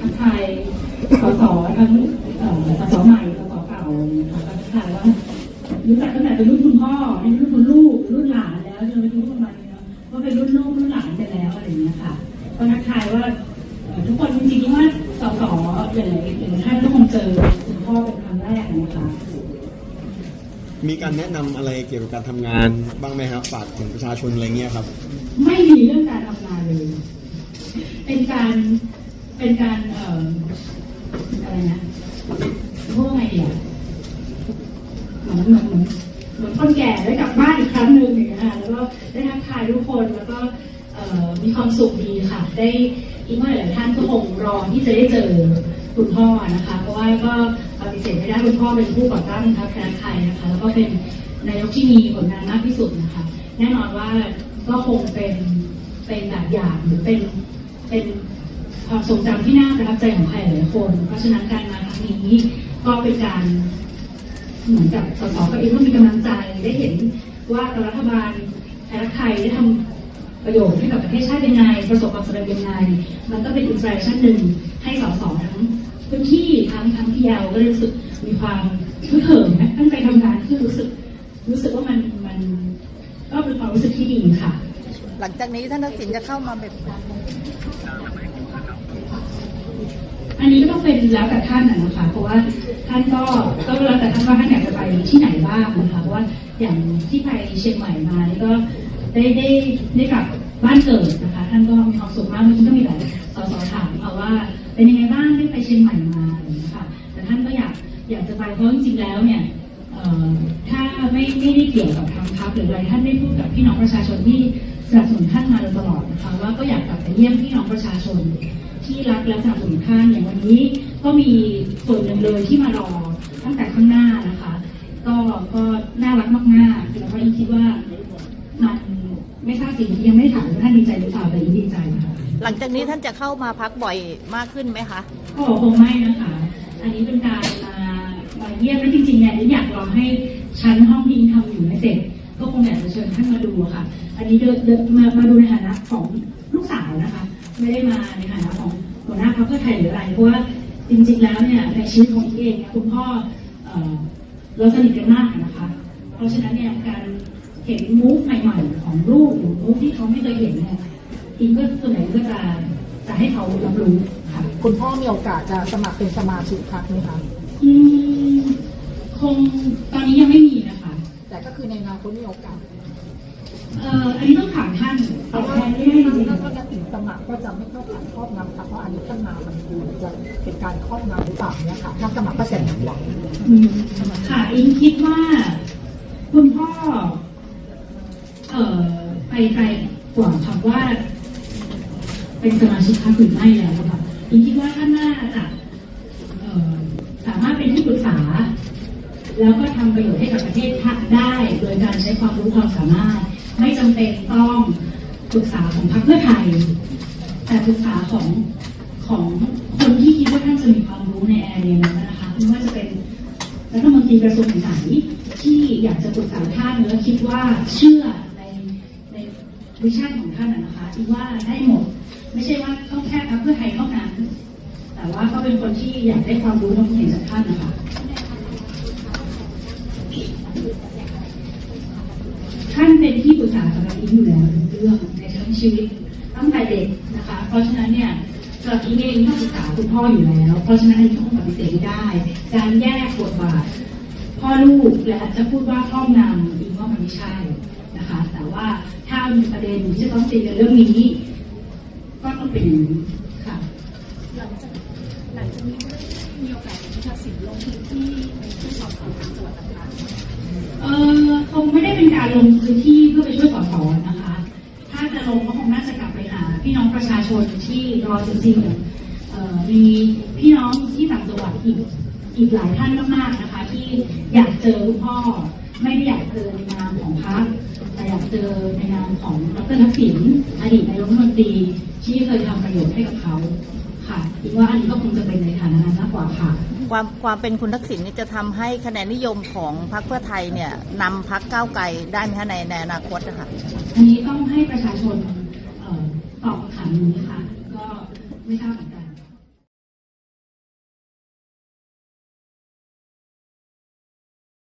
ทักทายสสทั้งสสใหม่สสเก่านะคะทักทายว่ารู้จักตั้งแต่เป็นรุ่นคุณพ่อเป็นรุ่นคุณลูกรุ่นหลานแล้วจนไปถึงรุ่นประมาณนี้เนาะก็เป็นรุ่นลูกรุ่นหลานไปแล้วอะไรอย่างเงี้ยค่ะก็ทักทายว่าทุกคนจริงๆว่าสสหลายๆหลายๆท่านก็คงเจอคุณพ่อเป็นครั้งแรกนะคะมีการแนะนำอะไรเกี่ยวกับการทำงานบ้างไหมครับฝากถึงประชาชนอะไรเงี้ยครับ ไม่มีเรื่องการทำงานเลย เป็นการ เป็นการเอ่ออะไรนะพูดว่าไงดีอะเหมือนเหมือนเหมือนเหมือนคนแก่ได้กลับบ้านอีกครั้งหนึ่งอย่างเงี้ยค่ะแล้วก็ได้ทักทายทุกคนแล้วก็เอ่อมีความสุขดีค่ะ ได้อีกว่าหลายๆท่านก็คงรอที่จะได้เจอคุณพ่อนะคะ เพราะว่าก็ปฏิเสธไม่ได้คุณพ่อเป็นผู้ก่อตั้งพรรคคณะไทยนะคะ แล้วก็เป็นนายกที่มีผลงานมากที่สุดนะคะ แน่นอนว่าก็คงเป็นเป็นแบบอย่างหรือเป็นเป็น ความทรงจำที่น่าประทับใจของใครหลายคน เพราะฉะนั้นการมาครั้งนี้ก็เป็นการเหมือนกับสสก็เองก็มีกำลังใจได้เห็นว่ารัฐบาลไทยรักไทยได้ทำประโยชน์ให้กับประเทศชาติยังไง ประสบความสำเร็จยังไง มันก็เป็นอินสปิเรชันหนึ่งให้สสทั้งพื้นที่ทั้งทั้งที่ยาวก็รู้สึกมีความฮึกเหิมนะตั้งใจทำงานคือรู้สึกรู้สึกว่ามันมันก็เป็นความรู้สึกที่ดีค่ะ หลังจากนี้ท่านทักษิณจะเข้ามาแบบ อันนี้ก็ต้องเป็นแล้วแต่ท่านนะคะ เพราะว่าท่านก็ก็แล้วแต่ท่านว่าท่านอยากจะไปที่ไหนบ้างนะคะเพราะว่าอย่างที่ไปเชียงใหม่มานี่ก็ได้ได้ได้กลับบ้านเกิดนะคะ ท่านก็มีความสุขมากเมื่อกี้ก็มีหลายสสถามเอาว่าเป็นยังไงบ้างได้ไปเชียงใหม่มาค่ะแต่ท่านก็อยากอยากจะไปเพราะจริงๆแล้วเนี่ยถ้าไม่ไม่ได้เกี่ยวกับทางพรรคหรืออะไรท่านได้พูดกับพี่น้องประชาชนที่สนับสนุนท่านมาโดยตลอดนะคะว่าก็อยากกลับไปเยี่ยมพี่น้องประชาชน ที่รักและสนับสนุนท่านอย่างวันนี้ก็มีส่วนหนึ่งเลยที่มารอตั้งแต่ข้างหน้านะคะ ก็ก็น่ารักมากๆแล้วก็ยิ่งคิดว่ามันไม่ทราบสิ่งที่ยังไม่ได้ถามว่าท่านดีใจหรือเปล่าแต่ยิ่งดีใจค่ะหลังจากนี้ท่านจะเข้ามาพักบ่อยมากขึ้นไหมคะก็คงไม่นะคะ อันนี้เป็นการมามาเยี่ยมและจริงๆเนี่ยอยากรอให้ชั้นห้องที่ทำอยู่ไม่เสร็จ ก็คงอยากจะเชิญท่านมาดูอะค่ะ อันนี้เดินเดินมามาดูในฐานะของลูกสาวนะคะ ไม่ได้มาในฐานะของหัวหน้าพรรคเพื่อไทยหรืออะไรเพราะว่าจริง ๆ แล้วเนี่ยในชีวิตของอิงเองเนี่ยคุณพ่อเอ่อเราสนิทกันมากนะคะ เพราะฉะนั้นเนี่ยการเห็นมูฟใหม่ๆของลูกหรือมูฟที่เขาไม่เคยเห็นเนี่ยอิงก็ส่วนใหญ่ก็จะจะให้เขารับรู้ค่ะคุณพ่อมีโอกาสจะสมัครเป็นสมาชิกพรรคไหมคะอืมคงตอนนี้ยังไม่มีนะคะ แต่ก็คือในอนาคตมีโอกาส เอ่ออันนี้ต้องถามท่านเพตอบราะแทว่านไม่ได้จริงถ้าถ้าถึงสมัครก็จะไม่เข้าผ่านครอบงำค่ะเพราะอันนี้ตั้งนานมันดูจะเป็นการครอบงำหรือเปล่าเนี่ยค่ะถ้าสมัครก็เสร็จหวังๆอืมค่ะอิงคิดว่า คุณพ่อ เอ่อไปไกลกว่าคำว่า เป็นสมาชิกพรรคหรือไม่แล้วค่ะอิงคิดว่าท่านน่าจะเอ่อสามารถเป็นที่ปรึกษา แล้วก็ทำประโยชน์ให้กับประเทศได้ โดยการใช้ความรู้ความสามารถ ไม่จำเป็นต้องปรึกษาของพรรคเพื่อไทย แต่ปรึกษาของของคนที่คิดว่าท่านจะมีความรู้ในแอเรียนั้นนะคะไม่ว่าจะเป็นรัฐมนตรีกระทรวงไหนที่อยากจะปรึกษาท่านแล้วคิดว่าเชื่อในในวิชั่นของท่านนะนะคะคิดว่าได้หมด ไม่ใช่ว่าต้องแค่พรรคเพื่อไทยเท่านั้นแต่ว่าก็เป็นคนที่อยากได้ความรู้ความเห็นจากท่านนะคะ ท่าน เป็นที่ปรึกษาสำหรับอิงอยู่แล้วเรื่องในทั้งชีวิตตั้งแต่เด็กนะคะ เพราะฉะนั้นเนี่ยสำหรับอิเองต้องปรึกษาคุณพ่ออยู่แล้ว เพราะฉะนั้นอิงคงปฏิเสธไม่ได้ การแยกบทบาทพ่อลูกและจะพูดว่าครอบงำอิงว่ามันไม่ใช่นะคะ แต่ว่าถ้ามีประเด็นที่จะต้องตีกันเรื่องนี้ ก็ต้องเป็นอย่างนี้ค่ะหลังจากหลังจากนี้มีโอกาสที่ทักษิณลงพื้นที่ในที่สอบสวนตามจังหวัดต่างๆ ไม่ได้เป็นการลงพื้นที่เพื่อไปช่วยสอสอนะคะ ถ้าจะลงก็คงน่าจะกลับไปหาพี่น้องประชาชนที่รอจริงๆมีพี่น้องที่ต่างจังหวัดอีกอีกหลายท่านมากๆนะคะ ที่อยากเจอคุณพ่อไม่ได้อยากเจอในนามของพรรคแต่อยากเจอในนามของดรทักษิณอดีตนายกรัฐมนตรีที่เคยทำประโยชน์ให้กับเขาค่ะคิดว่าอันนี้ก็คงจะเป็นในฐานะ นั้นมากกว่าค่ะ ความความเป็นคุณทักษิณนี่จะทำให้คะแนนนิยมของพรรคเพื่อไทยเนี่ยนำพรรคก้าวไกลได้ไหมคะในในอนาคตนะคะอันนี้ต้องให้ประชาชนเอ่อตอบคำถามนี้ค่ะ ก็ไม่ทราบเหมือนกัน